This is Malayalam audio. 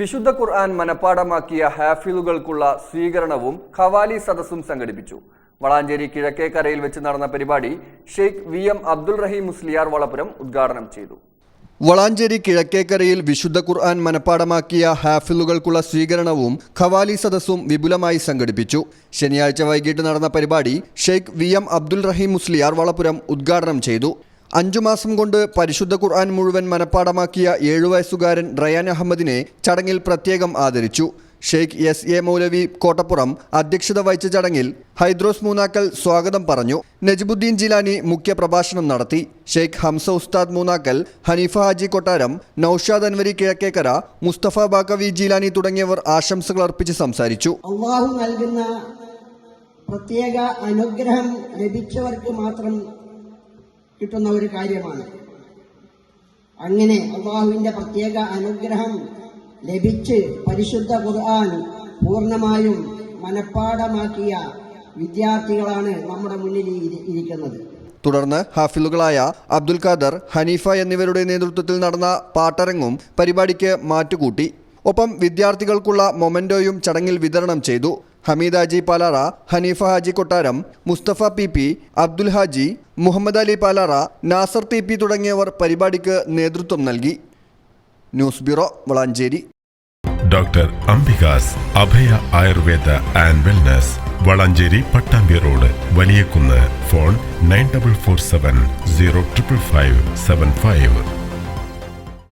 വിശുദ്ധ ഖുർആൻ മനഃപ്പാടമാക്കിയ ഹാഫിലുകൾക്കുള്ള സ്വീകരണവും ഖവാലി സദസ്സും സംഘടിപ്പിച്ചു. വളാഞ്ചേരി കിഴക്കേക്കരയിൽ വെച്ച് നടന്ന പരിപാടി ഷെയ്ഖ് വി എം അബ്ദുൾ റഹീം മുസ്ലിയാർ വളപുരം ഉദ്ഘാടനം ചെയ്തു. വളാഞ്ചേരി കിഴക്കേക്കരയിൽ വിശുദ്ധ ഖുർആൻ മനഃപ്പാടമാക്കിയ ഹാഫിലുകൾക്കുള്ള സ്വീകരണവും ഖവാലി സദസ്സും വിപുലമായി സംഘടിപ്പിച്ചു. ശനിയാഴ്ച വൈകിട്ട് നടന്ന പരിപാടി ഷെയ്ഖ് വി എം അബ്ദുൾ റഹീം മുസ്ലിയാർ വളപുരം ഉദ്ഘാടനം ചെയ്തു. അഞ്ചു മാസം കൊണ്ട് പരിശുദ്ധ ഖുർആൻ മുഴുവൻ മനഃപ്പാടമാക്കിയ ഏഴു വയസ്സുകാരൻ റയാൻ അഹമ്മദിനെ ചടങ്ങിൽ പ്രത്യേകം ആദരിച്ചു. ഷെയ്ഖ് എസ് എ മൗലവി കോട്ടപ്പുറം അധ്യക്ഷത വഹിച്ച ചടങ്ങിൽ ഹൈദ്രോസ് മൂന്നാക്കൽ സ്വാഗതം പറഞ്ഞു. നജിബുദ്ദീൻ ജിലാനി മുഖ്യ പ്രഭാഷണം നടത്തി. ഷെയ്ഖ് ഹംസ ഉസ്താദ് മൂന്നാക്കൽ ഹനീഫ ഹാജി കൊട്ടാരം നൌഷാദ് അൻവരി കിഴക്കേക്കര മുസ്തഫ ബാക്കവി ജിലാനി തുടങ്ങിയവർ ആശംസകൾ അർപ്പിച്ച് സംസാരിച്ചു. നൽകുന്ന പ്രത്യേക അനുഗ്രഹം ലഭിച്ചവർക്ക് മാത്രം കിട്ടുന്ന ഒരു കാര്യമാണ്. അങ്ങനെ അള്ളാഹുവിന്റെ പ്രത്യേക അനുഗ്രഹം ലഭിച്ച് പരിശുദ്ധ ഖുർആൻ പൂർണമായും മനഃപ്പാടമാക്കിയ വിദ്യാർത്ഥികളാണ് നമ്മുടെ മുന്നിൽ ഇരിക്കുന്നത്. തുടർന്ന് ഹാഫിലുകളായ അബ്ദുൽ ഖാദർ ഹനീഫ എന്നിവരുടെ നേതൃത്വത്തിൽ നടന്ന പാട്ടരങ്ങും പരിപാടിക്ക് മാറ്റുകൂട്ടി. ഒപ്പം വിദ്യാർത്ഥികൾക്കുള്ള മൊമെന്റോയും ചടങ്ങിൽ വിതരണം ചെയ്തു. Hameed Haji Palara Haneefa Haji Kottaram Musthafa P P Abdul Haji Muhammad Ali Palara Nasar T P തുടങ്ങിയവർ പരിപാടിക്ക് നേതൃത്വം നൽകി. News bureau Valanchery. Doctor Ambika's Abhaya Ayurveda and wellness Valanchery Pattambi road Valiyakunnu phone nine double four seven zero triple five seven five.